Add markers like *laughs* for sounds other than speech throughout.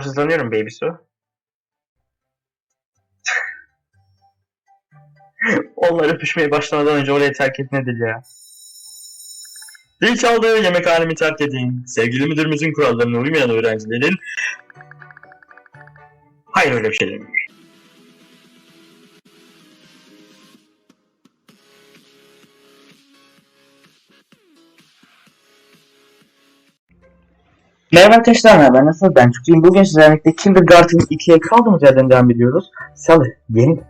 Sabırsızlanıyorum baby su. *laughs* Onlar öpüşmeye başlamadan önce orayı terk et nedir ya? Zil çaldı, yemekhanemi terk edin. Sevgili müdürümüzün kurallarına uymayan öğrencilerin... Hayır öyle bir şey demiyor. Merhaba arkadaşlar, merhaba. Nasıl? Ben Çukur'um. Bugün sizlerle birlikte Kindergarten 2'ye kaldığımız yerden devam ediyoruz. Salı, yeni.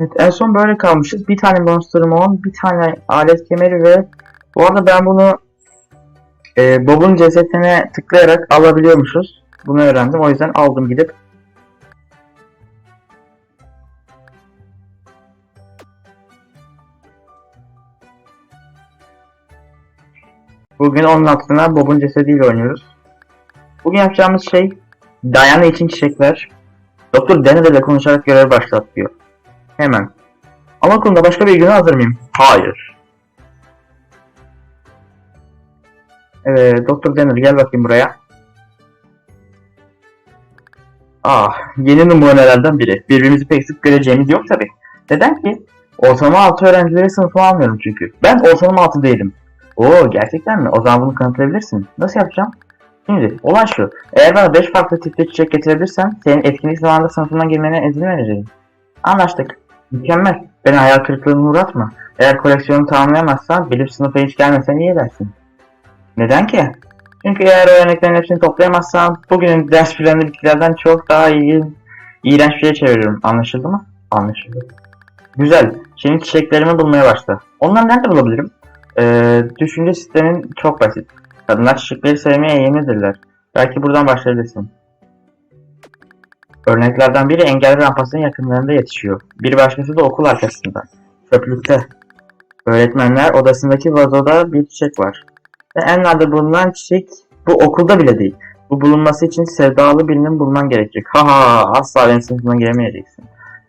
Evet, en son böyle kalmışız. Bir tane Monster Mon, bir tane alet kemeri ve bu arada ben bunu e, Bob'un cesetine tıklayarak alabiliyormuşuz. Bunu öğrendim. O yüzden aldım gidip. Bugün onun aklına Bob'un cesediyle oynuyoruz. Bugün yapacağımız şey Diana için çiçekler. Doktor Denner ile konuşarak görev başlat diyor. Hemen. Ama konuda başka bir güne hazır mıyım? Hayır. Evet, Doktor Denner gel bakayım buraya. Ah, yeni numunelerden biri. Birbirimizi pek sık göreceğimiz yok tabi. Neden ki? Ortalama 6 öğrencileri sınıfıma almıyorum çünkü. Ben ortalama 6 değilim. Oo gerçekten mi? O zaman bunu kanıtlayabilirsin. Nasıl yapacağım? Şimdi olay şu. Eğer bana 5 farklı tipte çiçek getirebilirsen senin etkinlik zamanında sınıfına girmene izin vereceğim. Anlaştık. Mükemmel. Beni hayal kırıklığına uğratma. Eğer koleksiyonu tamamlayamazsan bilip sınıfa hiç gelmesen iyi edersin. Neden ki? Çünkü eğer örneklerin hepsini toplayamazsan bugünün ders planını bitkilerden çok daha iyi, iğrenç bir şeye çeviririm. Anlaşıldı mı? Anlaşıldı. Güzel. Şimdi çiçeklerimi bulmaya başla. Onları nerede bulabilirim? Ee, düşünce sistemin çok basit. Kadınlar çiçekleri sevmeye eğilimlidirler. Belki buradan başlayabilirsin. Örneklerden biri engelli rampasının yakınlarında yetişiyor. Bir başkası da okul arkasında. Çöplükte. Öğretmenler odasındaki vazoda bir çiçek var. Ve en nadir bulunan çiçek bu okulda bile değil. Bu bulunması için sevdalı birinin bulman gerekecek. Ha ha asla benim sınıfıma giremeyeceksin.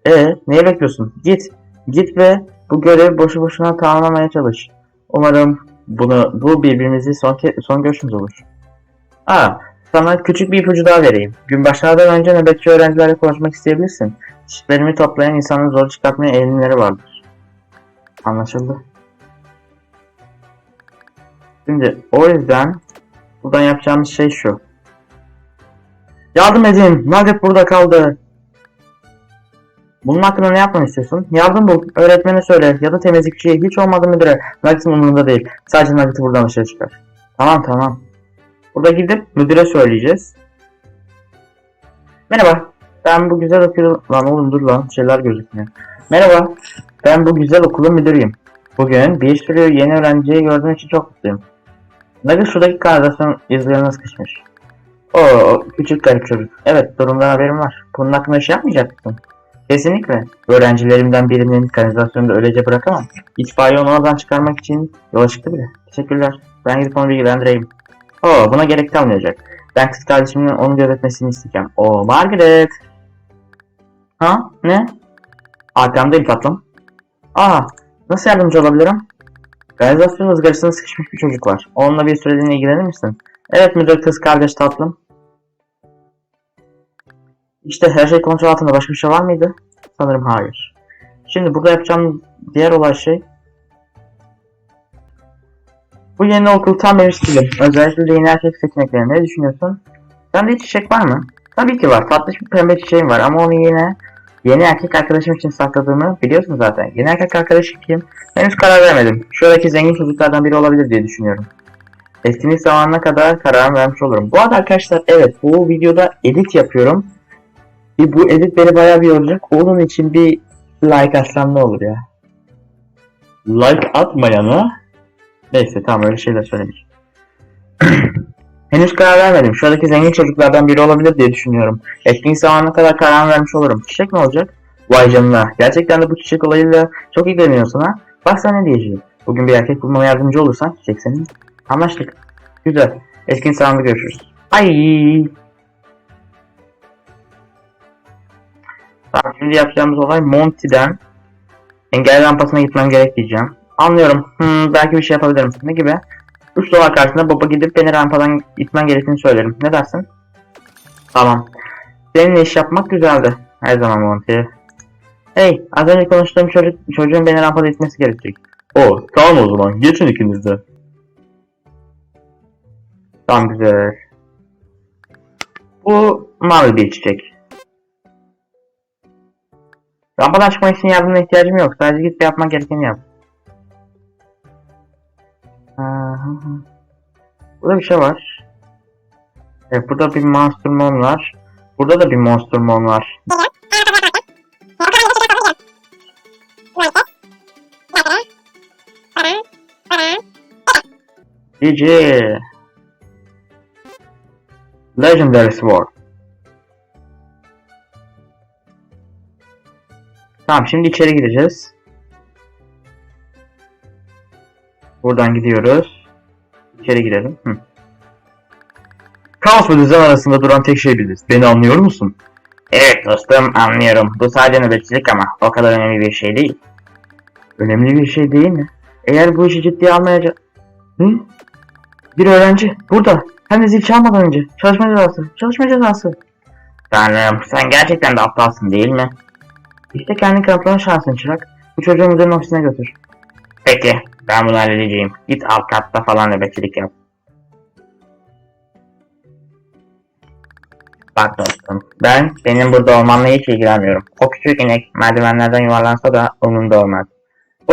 E neye bekliyorsun? Git. Git ve bu görevi boşu boşuna tamamlamaya çalış. Umarım bunu bu birbirimizi son ke- son görüşümüz olur. Aa, sana küçük bir ipucu daha vereyim. Gün başlamadan önce nöbetçi öğrencilerle konuşmak isteyebilirsin. Çiftlerimi toplayan insanın zor çıkartmaya eğilimleri vardır. Anlaşıldı. Şimdi o yüzden buradan yapacağımız şey şu. Yardım edin. Nugget burada kaldı. Bunun hakkında ne yapmanı istiyorsun? Yardım bul. Öğretmene söyle. Ya da temizlikçiye. Hiç olmadı müdüre. Nugget'ın umurunda değil. Sadece Nugget'ı buradan dışarı çıkar. Tamam tamam. Burada gidip müdüre söyleyeceğiz. Merhaba. Ben bu güzel okulun... Lan oğlum dur lan. Şeyler gözükmüyor. Merhaba. Ben bu güzel okulun müdürüyüm. Bugün bir sürü yeni öğrenciyi gördüğüm için çok mutluyum. Nugget şuradaki kanalizasyon izlerine sıkışmış. Oo, küçük garip çocuk. Evet, durumdan haberim var. Bunun hakkında şey yapmayacak? Kesinlikle. Öğrencilerimden birinin kanalizasyonda öylece bırakamam. İtfaiye onu oradan çıkarmak için yola çıktı bile. Teşekkürler. Ben gidip onu bilgilendireyim. Oo, buna gerek kalmayacak. Ben kız kardeşimin onu gözetmesini isteyeceğim. Oo, Margaret. Ha? Ne? Arkamdayım tatlım. Aa, nasıl yardımcı olabilirim? Kanalizasyon ızgarasına sıkışmış bir çocuk var. Onunla bir süreliğine ilgilenir misin? Evet müdür kız kardeş tatlım. İşte her şey kontrol altında. Başka bir şey var mıydı? Sanırım hayır. Şimdi burada yapacağım diğer olay şey. Bu yeni okul tam benim stilim. Özellikle yeni erkek seçenekleri. Ne düşünüyorsun? Sende hiç çiçek var mı? Tabii ki var. Tatlış bir pembe çiçeğim var ama onu yine yeni erkek arkadaşım için sakladığımı biliyorsun zaten. Yeni erkek arkadaşım kim? Henüz karar vermedim. Şuradaki zengin çocuklardan biri olabilir diye düşünüyorum. Etkinlik zamanına kadar karar vermiş olurum. Bu arada arkadaşlar evet bu videoda edit yapıyorum. Bir bu edit beni bayağı bir yoracak. Onun için bir like atsam ne olur ya. Like atmayana Neyse tamam öyle şeyler söylemiş. *clears throat* Henüz karar vermedim. Şuradaki zengin çocuklardan biri olabilir diye düşünüyorum. Etkinlik zamanına kadar karar vermiş olurum. Çiçek ne olacak? Vay canına. Gerçekten de bu çiçek olayıyla çok ilgileniyorsun ha. Bak sana ne diyeceğim. Bugün bir erkek bulmama yardımcı olursan çiçek senin. Anlaştık. Güzel. Etkinlik zamanında görüşürüz. Ay. Tamam şimdi yapacağımız olay Monty'den engel rampasına gitmem gerek diyeceğim. Anlıyorum. Hmm, belki bir şey yapabilirim. Ne gibi? 3 dolar karşısında baba gidip beni rampadan gitmen gerektiğini söylerim. Ne dersin? Tamam. Seninle iş yapmak güzeldi. Her zaman Monty. Hey, az önce konuştuğum çocuk, çocuğun beni rampada itmesi gerekecek. O tamam o zaman geçin ikiniz de. Tamam güzel. Bu mavi bir çiçek. Rampadan çıkmak için yardımına ihtiyacım yok. Sadece git ve yapman gerekeni yap. Burada bir şey var. Evet burada bir Monster Mon var. Burada da bir Monster Mon var. GG. Legendary Sword. Tamam şimdi içeri gireceğiz. Buradan gidiyoruz. İçeri girelim. Hı. Kaos ve düzen arasında duran tek şey biziz. Beni anlıyor musun? Evet dostum anlıyorum. Bu sadece nöbetçilik ama o kadar önemli bir şey değil. Önemli bir şey değil mi? Eğer bu işi ciddiye almayacak... Hı? Bir öğrenci burada. Hem de zil çalmadan önce. Çalışma cezası. Çalışma cezası. Tanrım sen gerçekten de aptalsın değil mi? İşte kendi kanıtlama şansın çırak. Bu çocuğu müdürün ofisine götür. Peki ben bunu halledeceğim. Git alt katta falan nöbetçilik yap. Bak dostum, ben benim burada olmamla hiç ilgilenmiyorum. O küçük inek merdivenlerden yuvarlansa da umurumda olmaz.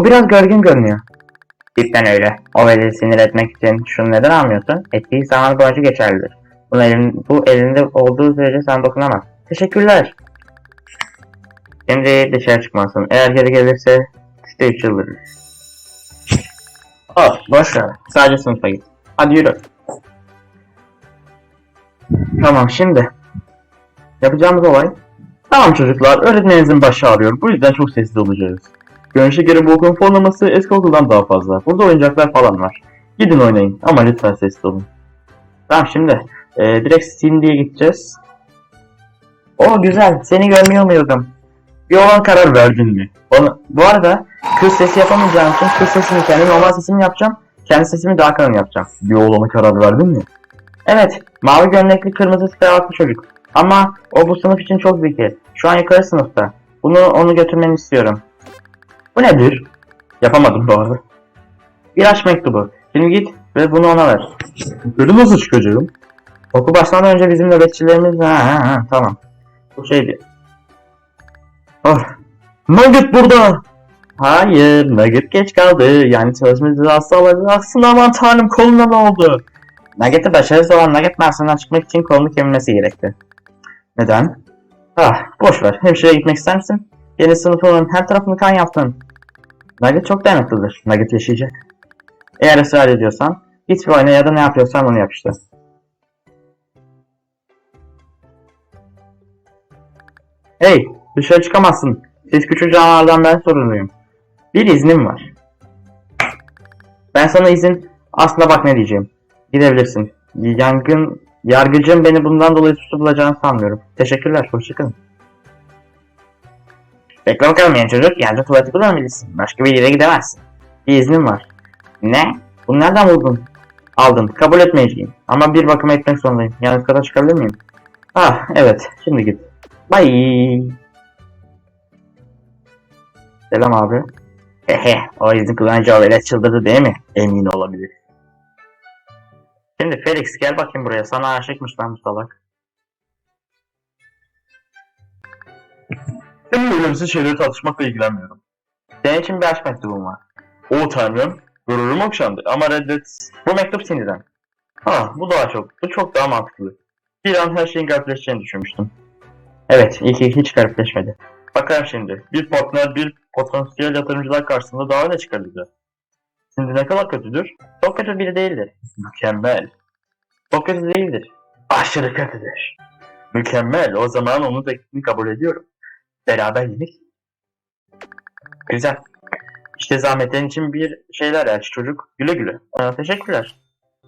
O biraz gergin görünüyor. Cidden öyle. O veli sinir etmek için şunu neden almıyorsun? Ettiği zaman boyunca geçerlidir. Bu, elin, bu elinde olduğu sürece sen dokunamaz. Teşekkürler. Şimdi dışarı çıkmalısın. Eğer geri gelirse işte 3 yıldırır. Oh, boş ver. Sadece sınıfa git. Hadi yürü. Tamam şimdi. Yapacağımız olay. Tamam çocuklar öğretmeninizin başı ağrıyor. Bu yüzden çok sessiz olacağız. Görünüşe göre bu okulun fonlaması eski okuldan daha fazla. Burada oyuncaklar falan var. Gidin oynayın ama lütfen sessiz olun. Tamam şimdi. E, direkt Cindy'ye gideceğiz. O güzel. Seni görmüyor muydum? Bir olan karar verdin mi? Bana, bu arada kız sesi yapamayacağım için kız sesini kendi normal sesimi yapacağım. Kendi sesimi daha kalın yapacağım. Bir oğlana karar verdin mi? Evet. Mavi gömlekli kırmızı kravatlı çocuk. Ama o bu sınıf için çok zeki. Şu an yukarı sınıfta. Bunu onu götürmeni istiyorum. Bu nedir? Yapamadım bu arada. Bir aşk mektubu. Şimdi git ve bunu ona ver. Yukarı nasıl çıkacağım? Okul başlamadan önce bizim nöbetçilerimiz... Ha, ha, ha, tamam. Bu şeydi. Ah. Nugget burada. Hayır, Nugget geç kaldı. Yani çalışma cezası alacaksın. Aman tanrım koluna ne oldu? Nugget'e başarısız olan Nugget Mersin'den çıkmak için kolunu kemirmesi gerekti. Neden? Ah, boş ver. Hemşireye gitmek ister misin? Yeni sınıfının her tarafını kan yaptın. Nugget çok dayanıklıdır. Nugget yaşayacak. Eğer ısrar ediyorsan, git bir oyna ya da ne yapıyorsan onu yap işte. Hey, dışarı çıkamazsın. Siz küçük canavardan ben sorumluyum. Bir iznim var. Ben sana izin... Aslına bak ne diyeceğim. Gidebilirsin. Yangın... Yargıcım beni bundan dolayı tutuklacağını sanmıyorum. Teşekkürler, hoşçakalın. Bekle bakalım yani çocuk. Yalnızca tuvaleti kullanabilirsin. Başka bir yere gidemezsin. Bir iznim var. Ne? Bunu nereden buldun? Aldım. Kabul etmeyeceğim. Ama bir bakıma etmek zorundayım. Yalnız kadar çıkabilir miyim? Ah, evet. Şimdi git. Bye. Selam abi. Hehe, o izin kullanıcı velet çıldırdı değil mi? Emin olabilir. Şimdi Felix gel bakayım buraya. Sana aşıkmış lan bu salak. *laughs* Senin önemsiz şeyleri tartışmakla ilgilenmiyorum. Senin için bir aşk mektubum var. O tanrım. Gururum okşandı ama reddet. Bu mektup Cindy'den. Ha, bu daha çok. Bu çok daha mantıklı. Bir an her şeyin garipleşeceğini düşünmüştüm. Evet, iyi ki hiç garipleşmedi. Bakalım şimdi. Bir partner bir potansiyel yatırımcılar karşısında daha ne çıkaracak? Şimdi ne kadar kötüdür? Çok kötü biri değildir. Mükemmel. Çok kötü değildir. Aşırı kötüdür. Mükemmel. O zaman onun teklifini kabul ediyorum. Beraber yedik. Güzel. İşte zahmetlerin için bir şeyler aç çocuk. Güle güle. Aa, teşekkürler.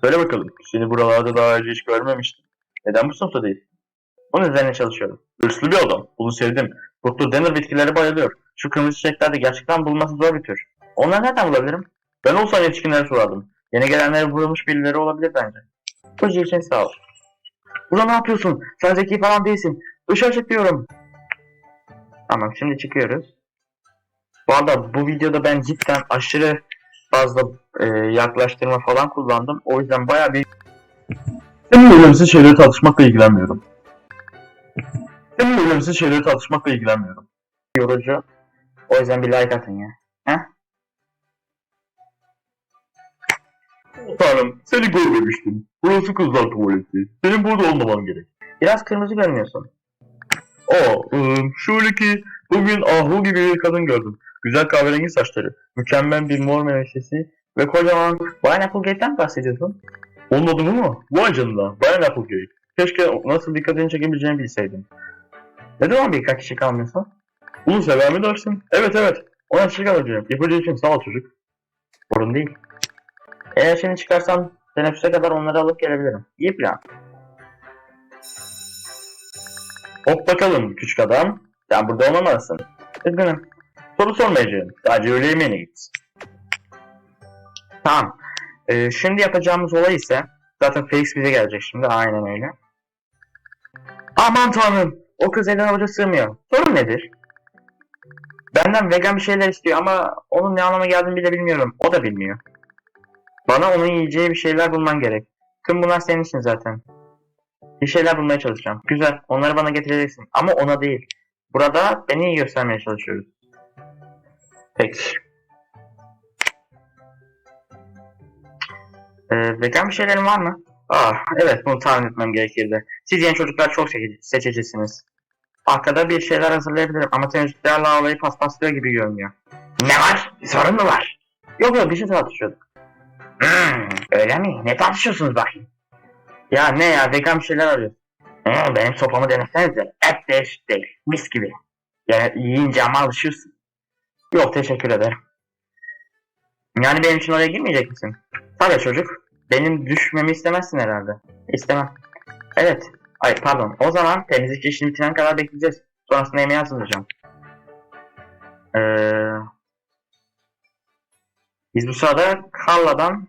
Söyle bakalım. Seni buralarda daha önce hiç görmemiştim. Neden bu sınıfta değil? Bunun üzerine çalışıyorum. Hırslı bir adam. Bunu sevdim. Kurtlu Denner bitkileri bayılıyor. Şu kırmızı çiçekler de gerçekten bulması zor bir tür. Onları nereden bulabilirim? Ben olsam yetişkinlere sorardım. Yeni gelenlere vurulmuş birileri olabilir bence. Bu için sağ ol. Burada ne yapıyorsun? Sen zeki falan değilsin. Dışarı çık diyorum. Tamam şimdi çıkıyoruz. Bu arada bu videoda ben cidden aşırı fazla e, yaklaştırma falan kullandım. O yüzden bayağı bir Senin önemsiz şeyleri tartışmakla ilgilenmiyorum. Senin önemsiz şeyleri tartışmakla ilgilenmiyorum. yorucu. O yüzden bir like atın ya. Tanrım seni görmemiştim. Burası kızlar tuvaleti. Senin burada olmaman gerek. Biraz kırmızı görünüyorsun. Aa, ıı, şöyle ki bugün Ahu gibi bir kadın gördüm. Güzel kahverengi saçları, mükemmel bir mor menekşesi ve kocaman... Brian Applegate'den mi bahsediyorsun? Onun adı bu mu? Vay canına, Brian Applegate. Keşke nasıl dikkatini çekebileceğini bilseydim. Neden ona birkaç kişi kalmıyorsun? Bunu sever mi dersin? Evet evet, ona çiçek alacağım. Yapacağı için sağ ol çocuk. Sorun değil. Eğer şimdi çıkarsam teneffüse kadar onları alıp gelebilirim. İyi plan. Hop bakalım küçük adam. Sen burada olmamalısın. Üzgünüm. Soru sormayacağım. Sadece öğle yemeğine git. Tamam. Ee, şimdi yapacağımız olay ise zaten Felix bize gelecek şimdi. Aynen öyle. Aman tanrım. O kız elden avuca sığmıyor. Sorun nedir? Benden vegan bir şeyler istiyor ama onun ne anlama geldiğini bile bilmiyorum. O da bilmiyor. Bana onun yiyeceği bir şeyler bulman gerek. Tüm bunlar senin için zaten. Bir şeyler bulmaya çalışacağım. Güzel. Onları bana getireceksin. Ama ona değil. Burada beni iyi göstermeye çalışıyoruz. Peki. Ee, vegan bir şeylerin var mı? Ah, evet bunu tahmin etmem gerekirdi. Siz yeni çocuklar çok seçici- seçicisiniz. Arkada bir şeyler hazırlayabilirim ama temizlikler lavaboyu paspaslıyor gibi görünüyor. Ne var? Bir sorun mu var? Yok yok bir şey tartışıyorduk. Hmm, öyle mi? Ne tartışıyorsunuz bakayım? Ya ne ya vegan bir şeyler arıyoruz. Hmm, benim sopamı denesenize. Et de eşit değil. Mis gibi. Yani yiyince ama alışırsın. Yok teşekkür ederim. Yani benim için oraya girmeyecek misin? Tabii çocuk. Benim düşmemi istemezsin herhalde. İstemem. Evet. Ay pardon. O zaman temizlik işini bitiren kadar bekleyeceğiz. Sonrasında yemeği hazırlayacağım. Ee, biz bu sırada Kalla'dan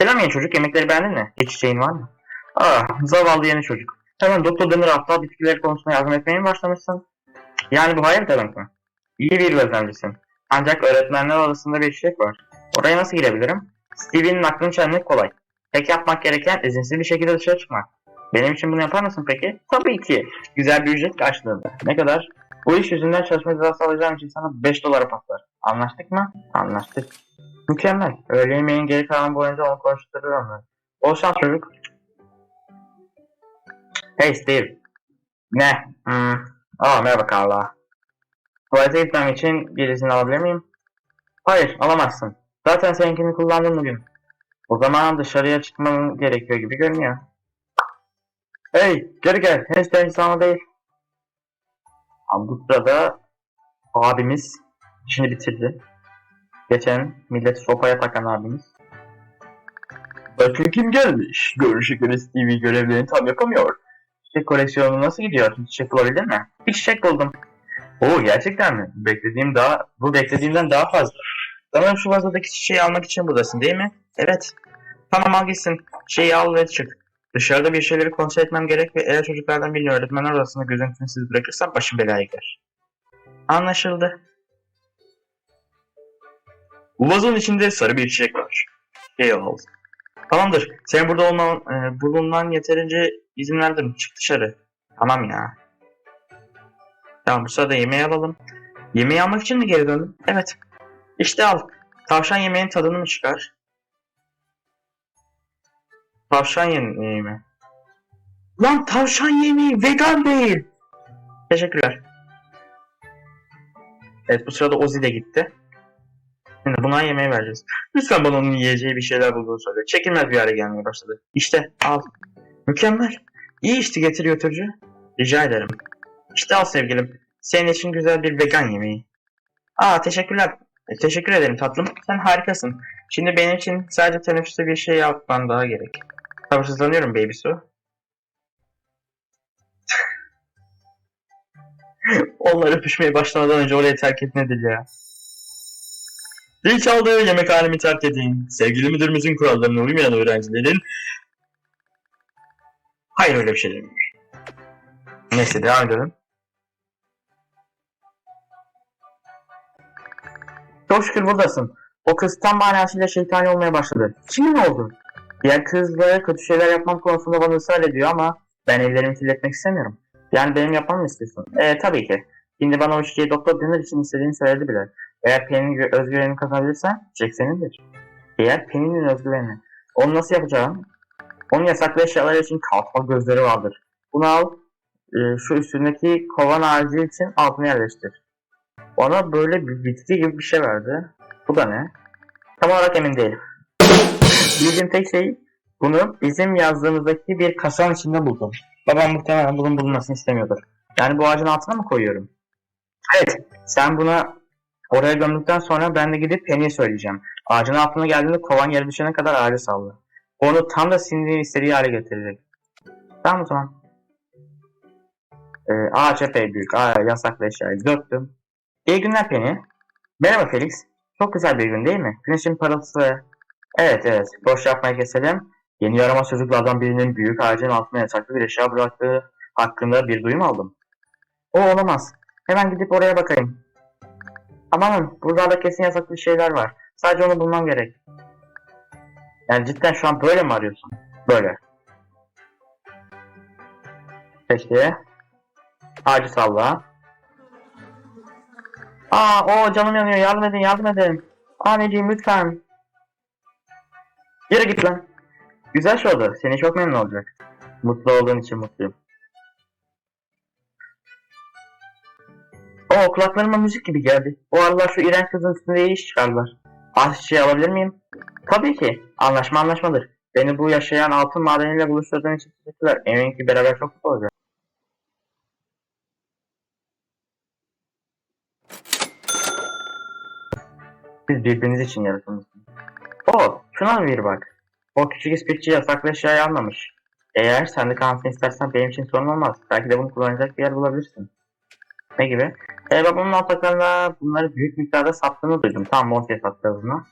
Selam yeni çocuk. Yemekleri beğendin mi? Hiç var mı? Ah zavallı yeni çocuk. Hemen Doktor Demir aptal bitkileri konusunda yardım etmeye mi başlamışsın? Yani bu hayır demek mi? İyi bir gözlemcisin. Ancak öğretmenler odasında bir çiçek var. Oraya nasıl girebilirim? Stevie'nin aklını çelmek kolay. Tek yapmak gereken izinsiz bir şekilde dışarı çıkmak. Benim için bunu yapar mısın peki? Tabii ki. Güzel bir ücret karşılığında. Ne kadar? Bu iş yüzünden çalışma cezası alacağım için sana 5 dolara patlar. Anlaştık mı? Anlaştık. Mükemmel. Öğle yemeğin geri kalan boyunca onu koştururum ben. Bol çocuk. Hey Steve. Ne? Hmm. Aa merhaba Carla. Tuvalete gitmem için bir izin alabilir miyim? Hayır alamazsın. Zaten seninkini kullandım bugün. O zaman dışarıya çıkmam gerekiyor gibi görünüyor. Hey geri gel. Henüz teneffüs zamanı değil. Abi bu sırada abimiz işini bitirdi. Geçen milleti sopaya takan abimiz. Bakın kim gelmiş. Görünüşe göre Stevie görevlerini tam yapamıyor. Çiçek koleksiyonu nasıl gidiyor? Çiçek bulabildin mi? Bir çiçek buldum. Oo gerçekten mi? Beklediğim daha, bu beklediğimden daha fazla. Sanırım şu vazodaki çiçeği almak için buradasın değil mi? Evet. Tamam al gitsin. Çiçeği al ve çık. Dışarıda bir şeyleri kontrol etmem gerek ve eğer çocuklardan birini öğretmenler odasında gözüntüsüz bırakırsam başım belaya girer. Anlaşıldı. Bu vazonun içinde sarı bir çiçek var. Şey oldu. Tamamdır. Senin burada olman, e, bulunman yeterince izin verdim. Çık dışarı. Tamam ya. Tamam bu sırada yemeği alalım. Yemeği almak için mi geri döndün? Evet. İşte al. Tavşan yemeğin tadını mı çıkar? Tavşan yemeği mi? Lan tavşan yemeği vegan değil. Teşekkürler. Evet bu sırada Ozzy de gitti. Şimdi buna yemeği vereceğiz. Lütfen bana onun yiyeceği bir şeyler bulduğunu söyle. Çekilmez bir hale gelmeye başladı. İşte al. Mükemmel. İyi işte getir götürücü. Rica ederim. İşte al sevgilim. Senin için güzel bir vegan yemeği. Aa teşekkürler. E, teşekkür ederim tatlım. Sen harikasın. Şimdi benim için sadece teneffüste bir şey yapman daha gerek. Sabırsızlanıyorum baby su. *laughs* Onlar öpüşmeye başlamadan önce orayı terk et nedir ya? Zil çaldı, yemekhanemi terk edin. Sevgili müdürümüzün kurallarına uymayan öğrencilerin Hayır öyle bir şey demiyor. Neyse devam edelim. Çok şükür buradasın. O kız tam manasıyla şeytani olmaya başladı. Şimdi ne oldu? Diğer kızlara kötü şeyler yapmam konusunda bana ısrar ediyor ama ben ellerimi kirletmek istemiyorum. Yani benim yapmamı mı istiyorsun? Ee, tabii ki. Şimdi bana o şişeyi doktor Döner için istediğini söyledi bile. Eğer Penny'nin özgüvenini kazanabilirsen Jack senindir. Eğer Penny'nin özgüveni. Onu nasıl yapacağım? Onun yasaklı eşyalar için kalkma gözleri vardır. Bunu al. e, şu üstündeki kovan ağacı için altına yerleştir. Bana böyle bir bitki gibi bir şey verdi. Bu da ne? Tam olarak emin değilim. Bildiğim tek şey bunu bizim yazdığımızdaki bir kasanın içinde buldum. Babam muhtemelen bunun bulunmasını istemiyordur. Yani bu ağacın altına mı koyuyorum? Evet. Sen buna oraya gömdükten sonra ben de gidip Penny'e söyleyeceğim. Ağacın altına geldiğinde kovan yere düşene kadar ağacı salla. Onu tam da Cindy'nin istediği hale getirecek. Tamam o zaman. Ee, ağaç epey büyük. Aa, yasaklı eşyayı döktüm. İyi günler Penny. Merhaba Felix. Çok güzel bir gün değil mi? Güneşin parıltısı. Evet evet. Boş yapmayı keselim. Yeni yaramaz çocuklardan birinin büyük ağacın altına yasaklı bir eşya bıraktığı hakkında bir duyum aldım. O olamaz. Hemen gidip oraya bakayım. Amanın buralarda kesin yasaklı şeyler var. Sadece onu bulmam gerek. Yani cidden şu an böyle mi arıyorsun? Böyle. Peki. Ağacı salla. Aa o canım yanıyor yardım edin yardım edin. Anneciğim lütfen. Yere git lan. Güzel şey oldu. Seni çok memnun olacak. Mutlu olduğun için mutluyum. O kulaklarıma müzik gibi geldi. O aralar şu iğrenç kızın üstünde iyi iş çıkardılar. Az şey alabilir miyim? Tabii ki. Anlaşma anlaşmadır. Beni bu yaşayan altın madeniyle buluşturduğun için teşekkürler. Eminim ki beraber çok mutlu olacağız. Siz birbiriniz için yaratılmışsınız. O, şuna bir bak. O küçük ispikçi yasaklı eşyayı almamış. Eğer sen de kalmasını istersen benim için sorun olmaz. Belki de bunu kullanacak bir yer bulabilirsin. Ne gibi? E, babamın ortaklarında bunları büyük miktarda sattığını duydum. Tam Monty'ye sattı bunu.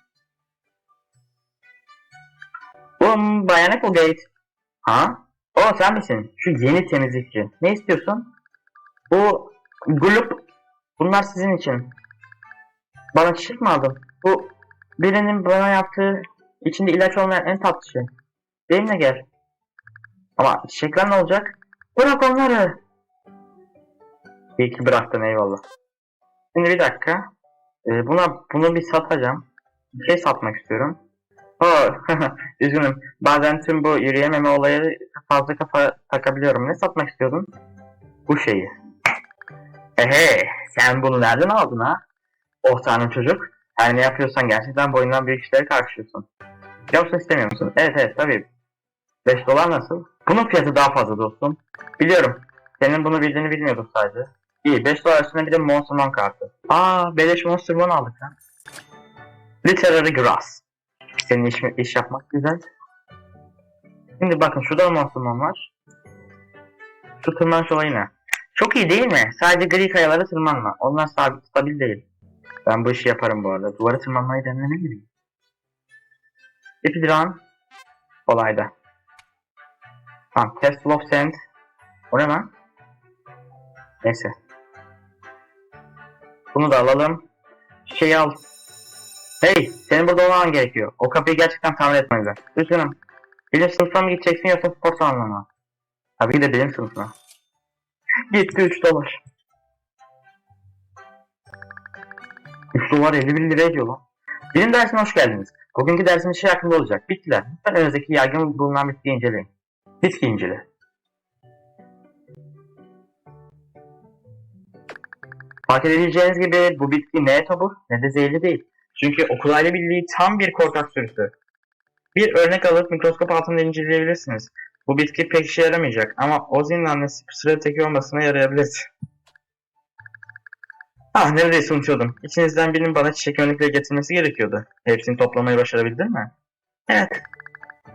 Um, Bayan Applegate. Ha? O sen misin? Şu yeni temizlikçi. Ne istiyorsun? Bu gulup bunlar sizin için. Bana çiçek mi aldın? Bu birinin bana yaptığı içinde ilaç olmayan en tatlı şey. Benimle gel. Ama çiçekler ne olacak? Bırak onları. İyi ki bıraktın eyvallah. Şimdi bir dakika. Ee, buna bunu bir satacağım. Bir şey satmak istiyorum. Oh, *laughs* üzgünüm. Bazen tüm bu yürüyememe olayı fazla kafa takabiliyorum. Ne satmak istiyordun? Bu şeyi. Ehe, sen bunu nereden aldın ha? Oh çocuk. Her ne yapıyorsan gerçekten boyundan büyük işleri karşılıyorsun. Yoksa istemiyor musun? Evet evet tabii. 5 dolar nasıl? Bunun fiyatı daha fazla dostum. Biliyorum. Senin bunu bildiğini bilmiyordum sadece. İyi 5 dolar üstüne bir de Monster Man kartı. Aa beleş Monster Man aldık ha. Literary Grass. Senin iş, iş yapmak güzel. Şimdi bakın şurada da Monster Man var. Şu tırmanış olayı ne? Çok iyi değil mi? Sadece gri kayalara tırmanma. Onlar sabit, stabil değil. Ben bu işi yaparım bu arada. Duvara tırmanmayı deneme gibi. Epiduran olayda. Tamam. Test of Sand. O ne lan? Neyse. Bunu da alalım. Şeyi al. Hey! Senin burada olman gerekiyor. O kapıyı gerçekten tamir etmeliler. Üzgünüm. Bilim sınıfına mı gideceksin yoksa spor salonuna mı? Tabii de bilim sınıfına. *laughs* Gitti 3 dolar. 3 dolar 51 lira ediyor lan. Bilim dersine hoş geldiniz. Bugünkü dersimiz şey hakkında olacak. Bitkiler. Lütfen önünüzdeki yaygın bulunan bitkiyi inceleyin. Bitki incele. Fark edebileceğiniz gibi bu bitki ne tobur ne de zehirli değil. Çünkü okulaylı bildiği tam bir korkak sürüsü. Bir örnek alıp mikroskop altında inceleyebilirsiniz. Bu bitki pek işe yaramayacak ama Ozzy'nin annesi sıra teki olmasına yarayabilir. Ah neredeyse unutuyordum. İçinizden birinin bana çiçek örnekleri getirmesi gerekiyordu. Hepsini toplamayı başarabildin mi? Evet.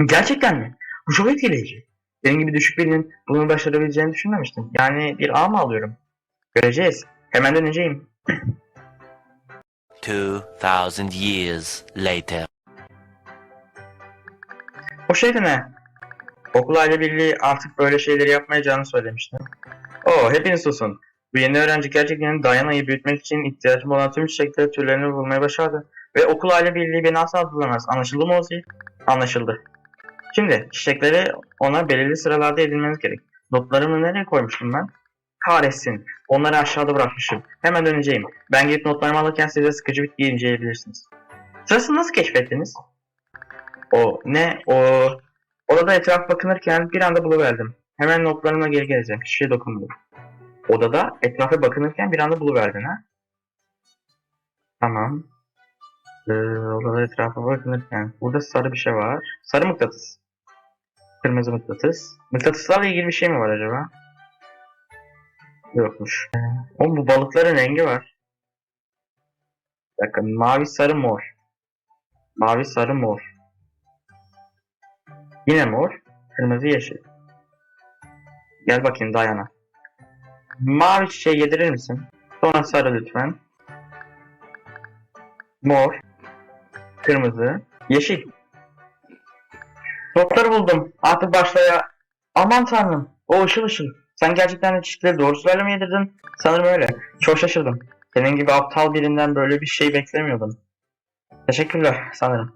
Gerçekten mi? Bu çok etkileyici. Senin gibi düşük birinin bunu başarabileceğini düşünmemiştim. Yani bir A mı alıyorum? Göreceğiz. Hemen döneceğim. 2000 years later. O şey de ne? Okul aile birliği artık böyle şeyleri yapmayacağını söylemişti. Oo hepiniz susun. Bu yeni öğrenci gerçekten Diana'yı büyütmek için ihtiyacım olan tüm çiçekleri türlerini bulmayı başardı. Ve okul aile birliği beni asla bullamaz. Anlaşıldı mı Ozzy? Anlaşıldı. Şimdi çiçekleri ona belirli sıralarda edinmeniz gerek. Notlarımı nereye koymuştum ben? Kahretsin. Onları aşağıda bırakmışım. Hemen döneceğim. Ben gidip notlarımı alırken siz de sıkıcı bitkiyi inceleyebilirsiniz. Sırasını nasıl keşfettiniz? O ne? O Odada etraf bakınırken bir anda buluverdim. Hemen notlarıma geri geleceğim. Hiçbir şey dokunmadım. Odada etrafa bakınırken bir anda buluverdin ha? Tamam. Ee, odada etrafa bakınırken. Burada sarı bir şey var. Sarı mıknatıs. Kırmızı mıknatıs. Mıknatıslarla ilgili bir şey mi var acaba? Yokmuş. Ee, Oğlum bu balıkların rengi var. Bir dakika. Mavi sarı mor. Mavi sarı mor. Yine mor. Kırmızı yeşil. Gel bakayım Dayana. Mavi çiçeği yedirir misin? Sonra sarı lütfen. Mor. Kırmızı. Yeşil. Notları buldum. Artık başlaya... Aman tanrım. O ışıl ışıl. Sen gerçekten de çiçekleri doğru sırayla mı yedirdin? Sanırım öyle. Çok şaşırdım. Senin gibi aptal birinden böyle bir şey beklemiyordum. Teşekkürler sanırım.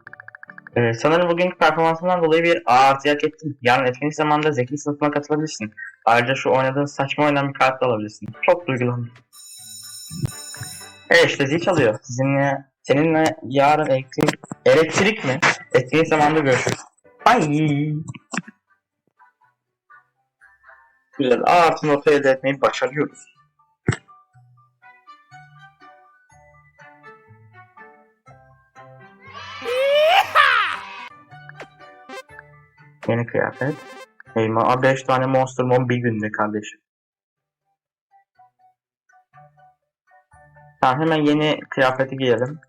Ee, sanırım bugünkü performansından dolayı bir artı hak ettin. Yarın etkinlik zamanında zeki sınıfına katılabilirsin. Ayrıca şu oynadığın saçma oyundan bir kart da alabilirsin. Çok duygulandım. Evet işte zil çalıyor. Sizinle, seninle yarın elektrik, elektrik mi? Etkinlik zamanında görüşürüz. Ay. Güzel. A artı notu elde etmeyi başarıyoruz. Yeni kıyafet. Eyvah 5 tane Monster Mom bir günde kardeşim. Tamam hemen yeni kıyafeti giyelim.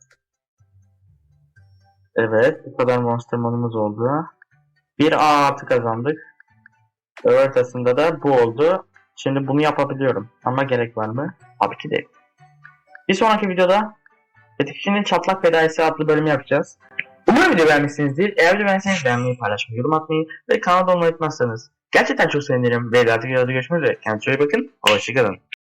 Evet bu kadar Monster Mom'umuz oldu. Bir A artı kazandık. Öğle ortasında da bu oldu. Şimdi bunu yapabiliyorum. Ama gerek var mı? Tabii ki değil. Bir sonraki videoda Tetikçinin Çatlak Fedaisi adlı bölümü yapacağız. Umarım video beğenmişsinizdir. Eğer video beğendiyseniz beğenmeyi, paylaşmayı, yorum atmayı ve kanala abone olmayı unutmazsanız gerçekten çok sevinirim. Ve ileriki videoda görüşmek üzere. Kendinize iyi bakın. Hoşçakalın.